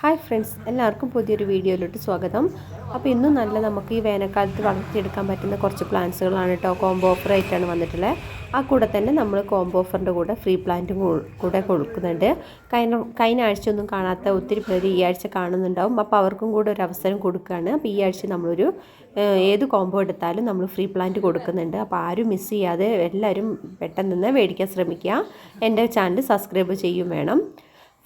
Hi friends എല്ലാവർക്കും പുതിയൊരു വീഡിയോയിലോട്ട് സ്വാഗതം. അപ്പോൾ ഇന്നും നല്ല നമുക്ക് ഈ വേനൽക്കാലത്ത് വളർത്തിയെടുക്കാൻ പറ്റുന്ന കുറച്ച് പ്ലാന്റ്സുകളാണ് കേട്ടോ. കോംബോ ഓഫർ ആയിട്ടാണ് വന്നിട്ടുള്ളത്. ആ കൂടെ തന്നെ നമ്മൾ കോംബോ ഓഫറിന്റെ കൂടെ ഫ്രീ പ്ലാന്റും കൂടെ കൊടുക്കുന്നുണ്ട്. കഴിഞ്ഞ കഴിഞ്ഞ ആഴ്ച ഒന്നും കാണാത്ത ഒത്തിരി പേര് ഈ ആഴ്ച കാണുന്നുണ്ടാവും. അപ്പോൾ അവർക്കും കൂടെ ഒരു അവസരം കൊടുക്കുകയാണ്. അപ്പോൾ ഈ ആഴ്ച നമ്മളൊരു ഏത് കോംബോ എടുത്താലും നമ്മൾ ഫ്രീ പ്ലാന്റ് കൊടുക്കുന്നുണ്ട്. അപ്പോൾ ആരും മിസ് ചെയ്യാതെ എല്ലാവരും പെട്ടെന്ന് മേടിക്കാൻ ശ്രമിക്കുക. എന്റെ ചാനൽ സബ്സ്ക്രൈബ് ചെയ്യും വേണം.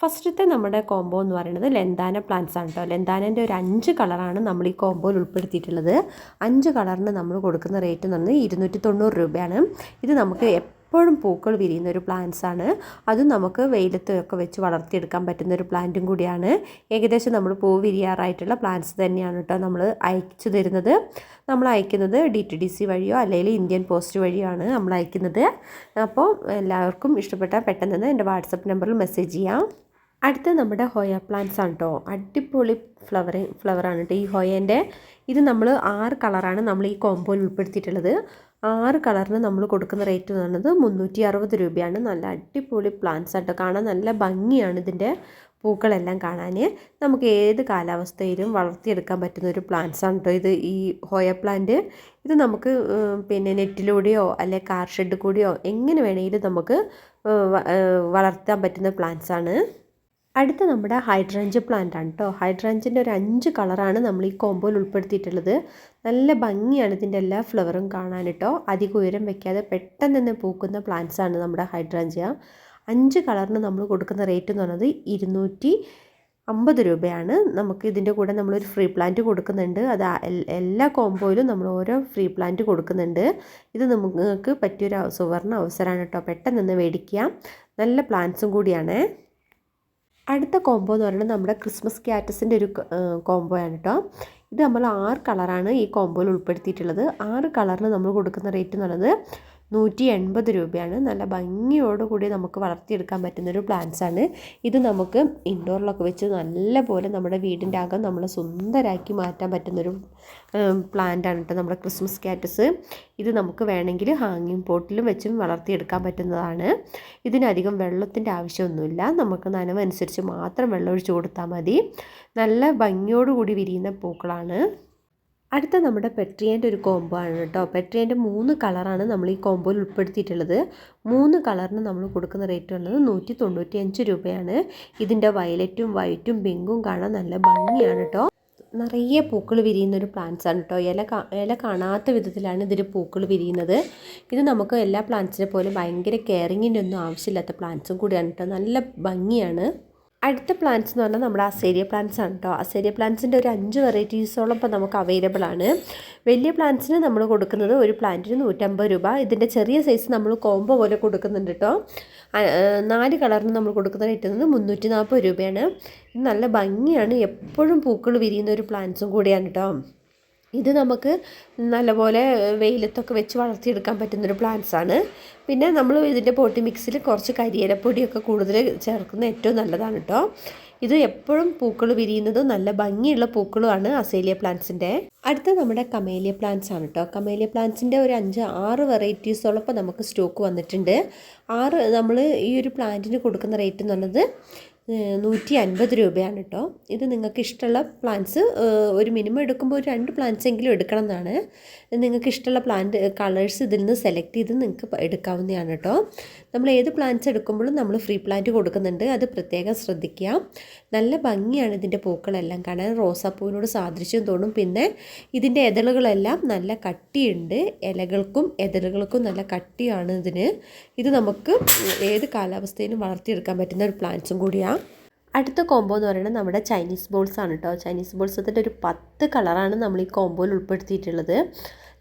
ഫസ്റ്റത്തെ നമ്മുടെ കോംബോ എന്ന് പറയുന്നത് ലെന്താന പ്ലാന്റ്സ് ആണ് കേട്ടോ ലെന്താനന്റെ ഒരു അഞ്ച് കളറാണ് നമ്മൾ ഈ കോംബോയിൽ ഉൾപ്പെടുത്തിയിട്ടുള്ളത്. അഞ്ച് കളറിന് നമ്മൾ കൊടുക്കുന്ന റേറ്റ് എന്ന് പറഞ്ഞാൽ ഇരുന്നൂറ്റി തൊണ്ണൂറ് രൂപയാണ്. ഇത് നമുക്ക് എപ്പോഴും പൂക്കൾ വിരിയുന്ന ഒരു പ്ലാന്റ്സ് ആണ്. അതും നമുക്ക് വെയിലത്തൊക്കെ വെച്ച് വളർത്തിയെടുക്കാൻ പറ്റുന്ന ഒരു പ്ലാന്റും കൂടിയാണ്. ഏകദേശം നമ്മൾ പൂ വിരിയാറായിട്ടുള്ള പ്ലാന്റ്സ് തന്നെയാണ് കേട്ടോ നമ്മൾ അയച്ചു തരുന്നത്. നമ്മൾ അയക്കുന്നത് ഡി ടി ഡി സി വഴിയോ അല്ലെങ്കിൽ ഇന്ത്യൻ പോസ്റ്റ് വഴിയോ ആണ് നമ്മൾ അയക്കുന്നത്. അപ്പോൾ എല്ലാവർക്കും ഇഷ്ടപ്പെട്ടാൽ പെട്ടെന്ന് എന്റെ വാട്സപ്പ് നമ്പറിൽ മെസ്സേജ് ചെയ്യാം. അടുത്ത നമ്മുടെ ഹോയ പ്ലാന്റ്സ് ആണ് കേട്ടോ അടിപൊളി ഫ്ലവറിങ് ഫ്ലവറാണ് കേട്ടോ ഈ ഹോയേന്റെ. ഇത് നമ്മൾ ആറ് കളറാണ് നമ്മൾ ഈ കോമ്പോയിൽ ഉൾപ്പെടുത്തിയിട്ടുള്ളത്. ആറ് കളറിന് നമ്മൾ കൊടുക്കുന്ന റേറ്റ് എന്ന് പറയുന്നത് മുന്നൂറ്റി അറുപത് രൂപയാണ്. നല്ല അടിപൊളി പ്ലാന്റ്സ് ആട്ടോ കാണാൻ നല്ല ഭംഗിയാണ് ഇതിന്റെ പൂക്കളെല്ലാം കാണാൻ. നമുക്ക് ഏത് കാലാവസ്ഥയിലും വളർത്തിയെടുക്കാൻ പറ്റുന്ന ഒരു പ്ലാന്റ്സ് ആണ് കേട്ടോ ഇത് ഈ ഹോയ പ്ലാന്റ് ഇത് നമുക്ക് പിന്നെ നെറ്റിലൂടെയോ അല്ലെ കാർ ഷെഡ് കൂടിയോ എങ്ങനെ വേണമെങ്കിലും നമുക്ക് വളർത്താൻ പറ്റുന്ന പ്ലാന്റ്സ് ആണ്. അടുത്ത നമ്മുടെ ഹൈഡ്രഞ്ച് പ്ലാന്റ് ആണ് കേട്ടോ ഹൈഡ്രഞ്ചിന്റെ ഒരു അഞ്ച് കളറാണ് നമ്മൾ ഈ കോമ്പോയിൽ ഉൾപ്പെടുത്തിയിട്ടുള്ളത്. നല്ല ഭംഗിയാണ് ഇതിന്റെ എല്ലാ ഫ്ലവറും കാണാൻ കേട്ടോ അധികം ഉയരം വെക്കാതെ പെട്ടെന്ന് തന്നെ പൂക്കുന്ന പ്ലാന്റ്സ് ആണ് നമ്മുടെ ഹൈഡ്രഞ്ചിയ അഞ്ച് കളറിന് നമ്മൾ കൊടുക്കുന്ന റേറ്റ് എന്ന് പറയുന്നത് ഇരുന്നൂറ്റി അമ്പത് രൂപയാണ്. നമുക്ക് ഇതിന്റെ കൂടെ നമ്മളൊരു ഫ്രീ പ്ലാന്റ് കൊടുക്കുന്നുണ്ട്. അത് എല്ലാ കോമ്പോയിലും നമ്മൾ ഓരോ ഫ്രീ പ്ലാന്റ് കൊടുക്കുന്നുണ്ട്. ഇത് നമുക്ക് പറ്റിയൊരു സുവർണ അവസരമാണ് കേട്ടോ പെട്ടെന്ന് മേടിക്കുക നല്ല പ്ലാന്റ്സും കൂടിയാണ്. അടുത്ത കോംബോ എന്ന് പറയുന്നത് നമ്മുടെ ക്രിസ്മസ് ക്യാറ്റസിന്റെ ഒരു കോംബോ ആണ് കേട്ടോ ഇത് നമ്മൾ ആറ് കളറാണ് ഈ കോംബോയിൽ ഉൾപ്പെടുത്തിയിട്ടുള്ളത്. ആറ് കളറിന് നമ്മൾ കൊടുക്കുന്ന റേറ്റ് എന്ന് പറയുന്നത് നൂറ്റി എൺപത് രൂപയാണ്. നല്ല ഭംഗിയോടുകൂടി നമുക്ക് വളർത്തിയെടുക്കാൻ പറ്റുന്നൊരു ആണ് ഇത് നമുക്ക് ഇൻഡോറിലൊക്കെ വെച്ച് നല്ല പോലെ നമ്മുടെ വീടിന്റെ അകം നമ്മൾ സുന്ദരാക്കി മാറ്റാൻ പറ്റുന്നൊരു പ്ലാന്റ് ആണ് കേട്ടോ നമ്മുടെ ക്രിസ്മസ് കാറ്റസ്. ഇത് നമുക്ക് വേണമെങ്കിൽ ഹാങ്ങിങ് പോട്ടിലും വെച്ചും വളർത്തിയെടുക്കാൻ പറ്റുന്നതാണ്. ഇതിനധികം വെള്ളത്തിന്റെ ആവശ്യമൊന്നുമില്ല. നമുക്ക് നനവനുസരിച്ച് മാത്രം വെള്ളം ഒഴിച്ച് കൊടുത്താൽ മതി. നല്ല ഭംഗിയോടുകൂടി വിരിയുന്ന പൂക്കളാണ്. അടുത്ത നമ്മുടെ പെട്രിയന്റെ ഒരു കോംബോ ആണ് കേട്ടോ. പെട്രിയന്റെ മൂന്ന് കളറാണ് നമ്മൾ ഈ കോംബോയിൽ ഉൾപ്പെടുത്തിയിട്ടുള്ളത്. മൂന്ന് കളറിന് നമ്മൾ കൊടുക്കുന്ന റേറ്റ് ഉള്ളത് നൂറ്റി തൊണ്ണൂറ്റി അഞ്ച് രൂപയാണ് ഇതിന്റെ വയലറ്റും വൈറ്റും പിങ്കും കാണാൻ നല്ല ഭംഗിയാണ് കേട്ടോ. നിറയെ പൂക്കൾ വിരിയുന്ന ഒരു പ്ലാന്റ്സ് ആണ് കേട്ടോ. ഇല ഇല കാണാത്ത വിധത്തിലാണ് ഇതിൽ പൂക്കൾ വിരിയുന്നത്. ഇത് നമുക്ക് എല്ലാ പ്ലാന്റ്സിനെ പോലെ ഭയങ്കര കെയറിങ്ങിന്റെ ഒന്നും ആവശ്യമില്ലാത്ത പ്ലാന്റ്സും കൂടിയാണ് കേട്ടോ. നല്ല ഭംഗിയാണ്. അടുത്ത പ്ലാന്റ്സ് എന്ന് പറഞ്ഞാൽ നമ്മുടെ അസേരിയ പ്ലാന്റ്സ് ആണ് കേട്ടോ അസേരിയ പ്ലാന്റ്സിന്റെ ഒരു അഞ്ച് വെറൈറ്റീസോളം ഇപ്പോൾ നമുക്ക് അവൈലബിൾ ആണ്. വലിയ പ്ലാന്റ്സിന് നമ്മൾ കൊടുക്കുന്നത് ഒരു പ്ലാന്റിന് നൂറ്റമ്പത് രൂപ. ഇതിന്റെ ചെറിയ സൈസ് നമ്മൾ കോംബോ പോലെ കൊടുക്കുന്നുണ്ട് കേട്ടോ നാല് കളറിന് നമ്മൾ കൊടുക്കുന്ന റേറ്റ് മുന്നൂറ്റി നാൽപ്പത് രൂപയാണ്. നല്ല ഭംഗിയാണ്. എപ്പോഴും പൂക്കൾ വിരിയുന്ന ഒരു പ്ലാന്റ്സും കൂടിയാണ് കേട്ടോ ഇത് നമുക്ക് നല്ലപോലെ വെയിലത്തൊക്കെ വെച്ച് വളർത്തിയെടുക്കാൻ പറ്റുന്നൊരു ആണ് പിന്നെ നമ്മൾ ഇതിന്റെ പോട്ടി മിക്സിൽ കുറച്ച് കരിയിലപ്പൊടിയൊക്കെ കൂടുതൽ ചേർക്കുന്നത് ഏറ്റവും നല്ലതാണ് കേട്ടോ ഇത് എപ്പോഴും പൂക്കൾ വിരിയുന്നതും നല്ല ഭംഗിയുള്ള പൂക്കളുമാണ് അസേലിയ പ്ലാന്റ്സിന്റെ. അടുത്ത നമ്മുടെ കമേലിയ പ്ലാന്റ്സ് ആണ് കേട്ടോ കമേലിയ പ്ലാന്റ്സിന്റെ ഒരു അഞ്ച് ആറ് വെറൈറ്റീസോളം ഇപ്പോൾ നമുക്ക് സ്റ്റോക്ക് വന്നിട്ടുണ്ട്. ആറ് നമ്മൾ ഈ ഒരു പ്ലാന്റിന് കൊടുക്കുന്ന റേറ്റ് എന്ന് പറയുന്നത് നൂറ്റി അൻപത് രൂപയാണ് കേട്ടോ ഇത് നിങ്ങൾക്ക് ഇഷ്ടമുള്ള പ്ലാന്റ്സ് ഒരു മിനിമം എടുക്കുമ്പോൾ ഒരു രണ്ട് പ്ലാന്റ്സ് എങ്കിലും എടുക്കണം എന്നാണ്. നിങ്ങൾക്ക് ഇഷ്ടമുള്ള പ്ലാന്റ് കളേഴ്സ് ഇതിൽ നിന്ന് സെലക്ട് ചെയ്ത് നിങ്ങൾക്ക് എടുക്കാവുന്നതാണ് കേട്ടോ നമ്മൾ ഏത് പ്ലാന്റ്സ് എടുക്കുമ്പോഴും നമ്മൾ ഫ്രീ പ്ലാന്റ് കൊടുക്കുന്നുണ്ട്. അത് പ്രത്യേകം ശ്രദ്ധിക്കുക. നല്ല ഭംഗിയാണ് ഇതിന്റെ പൂക്കളെല്ലാം കാണാൻ. റോസാപ്പൂവിനോട് സാദൃശ്യം തോന്നും. പിന്നെ ഇതിന്റെ എതളുകളെല്ലാം നല്ല കട്ടിയുണ്ട്. ഇലകൾക്കും എതളുകൾക്കും നല്ല കട്ടിയാണ് ഇതിന്. ഇത് നമുക്ക് ഏത് കാലാവസ്ഥയിലും വളർത്തിയെടുക്കാൻ പറ്റുന്ന ഒരു പ്ലാന്റ്സും കൂടിയാണ് അടുത്ത കോംബോ എന്ന് പറയുന്നത് നമ്മുടെ ചൈനീസ് ബോൾസ് ആണ് കേട്ടോ ചൈനീസ് ബോൾസ് ബോൾസത്തിന്റെ ഒരു പത്ത് കളറാണ് നമ്മൾ ഈ കോംബോയിൽ ഉൾപ്പെടുത്തിയിട്ടുള്ളത്.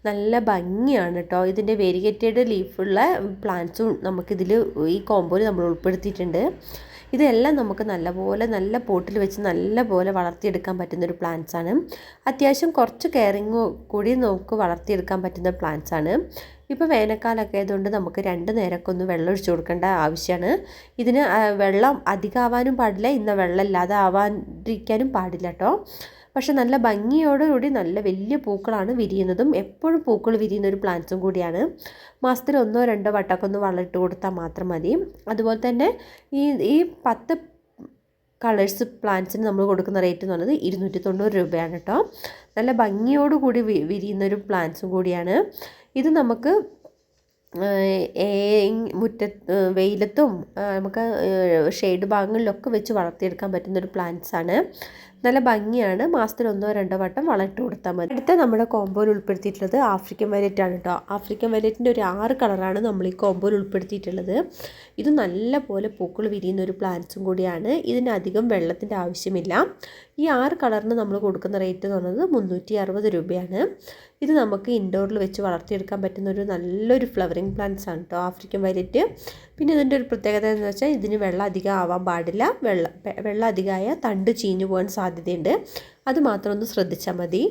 നല്ല ഭംഗിയാണ് കേട്ടോ ഇതിന്റെ വേരിഗേറ്റഡ് ലീഫുള്ള പ്ലാന്റ്സും നമുക്കിതിൽ ഈ കോംബോയിൽ നമ്മൾ ഉൾപ്പെടുത്തിയിട്ടുണ്ട്. ഇതെല്ലാം നമുക്ക് നല്ലപോലെ നല്ല പോട്ടിൽ വെച്ച് നല്ലപോലെ വളർത്തിയെടുക്കാൻ പറ്റുന്ന ഒരു പ്ലാന്റ്സ് ആണ്. അത്യാവശ്യം കുറച്ച് കെയറിങ് കൂടി നമുക്ക് വളർത്തിയെടുക്കാൻ പറ്റുന്ന പ്ലാന്റ്സാണ് ഇപ്പോൾ വേനൽക്കാലമൊക്കെ ആയതുകൊണ്ട് നമുക്ക് രണ്ട് നേരമൊക്കെ ഒന്ന് വെള്ളം ഒഴിച്ചു കൊടുക്കേണ്ട ആവശ്യമാണ്. ഇതിന് വെള്ളം അധികമാവാനും പാടില്ല. ഇന്ന വെള്ളം ഇല്ലാതെ ആവാണ്ടിരിക്കാനും പാടില്ല കേട്ടോ. പക്ഷെ നല്ല ഭംഗിയോടുകൂടി നല്ല വലിയ പൂക്കളാണ് വിരിയുന്നതും എപ്പോഴും പൂക്കൾ വിരിയുന്ന ഒരു പ്ലാന്റ്സും കൂടിയാണ്. മാസത്തിൽ ഒന്നോ രണ്ടോ വട്ടമൊക്കെ ഒന്ന് വളമിട്ട് കൊടുത്താൽ മാത്രം മതി. അതുപോലെ തന്നെ ഈ ഈ പത്ത് കളേഴ്സ് പ്ലാന്റ്സിന് നമ്മൾ കൊടുക്കുന്ന റേറ്റ് എന്ന് പറയുന്നത് ഇരുന്നൂറ്റി തൊണ്ണൂറ് രൂപയാണ് കേട്ടോ. നല്ല ഭംഗിയോടുകൂടി വിരിയുന്നൊരു പ്ലാന്റ്സും കൂടിയാണ്. ഇത് നമുക്ക് മുറ്റ വെയിലത്തും നമുക്ക് ഷെയ്ഡ് ഭാഗങ്ങളിലൊക്കെ വെച്ച് വളർത്തിയെടുക്കാൻ പറ്റുന്നൊരു പ്ലാന്റ്സാണ്. നല്ല ഭംഗിയാണ്. മാസത്തിൽ ഒന്നോ രണ്ടോ വട്ടം വളമിട്ട് കൊടുത്താൽ മതി. അടുത്ത നമ്മുടെ കോമ്പോയിൽ ഉൾപ്പെടുത്തിയിട്ടുള്ളത് ആഫ്രിക്കൻ വയലറ്റ് ആണ് കേട്ടോ. ആഫ്രിക്കൻ വയലറ്റിന്റെ ഒരു ആറ് കളറാണ് നമ്മൾ ഈ കോമ്പോയിൽ ഉൾപ്പെടുത്തിയിട്ടുള്ളത്. ഇത് നല്ല പോലെ പൂക്കൾ വിരിയുന്ന ഒരു പ്ലാന്റ്സും കൂടിയാണ്. ഇതിനധികം വെള്ളത്തിന്റെ ആവശ്യമില്ല. ഈ ആറ് കളറിന് നമ്മൾ കൊടുക്കുന്ന റേറ്റ് എന്ന് പറയുന്നത് മുന്നൂറ്റി അറുപത് രൂപയാണ്. ഇത് നമുക്ക് ഇൻഡോറിൽ വെച്ച് വളർത്തിയെടുക്കാൻ പറ്റുന്ന ഒരു നല്ലൊരു ഫ്ലവറിങ് പ്ലാന്റ്സ് ആണ് കേട്ടോ ആഫ്രിക്കൻ വയലറ്റ് പിന്നെ ഇതിന്റെ ഒരു പ്രത്യേകത എന്ന് വെച്ചാൽ ഇതിന് വെള്ളം അധികം ആവാൻ പാടില്ല. വെള്ളം വെള്ളം അധികമായ തണ്ട് ചീഞ്ഞു പോകാൻ സാധ്യതയുണ്ട് അത് മാത്രം ഒന്ന് ശ്രദ്ധിച്ചാൽ മതി.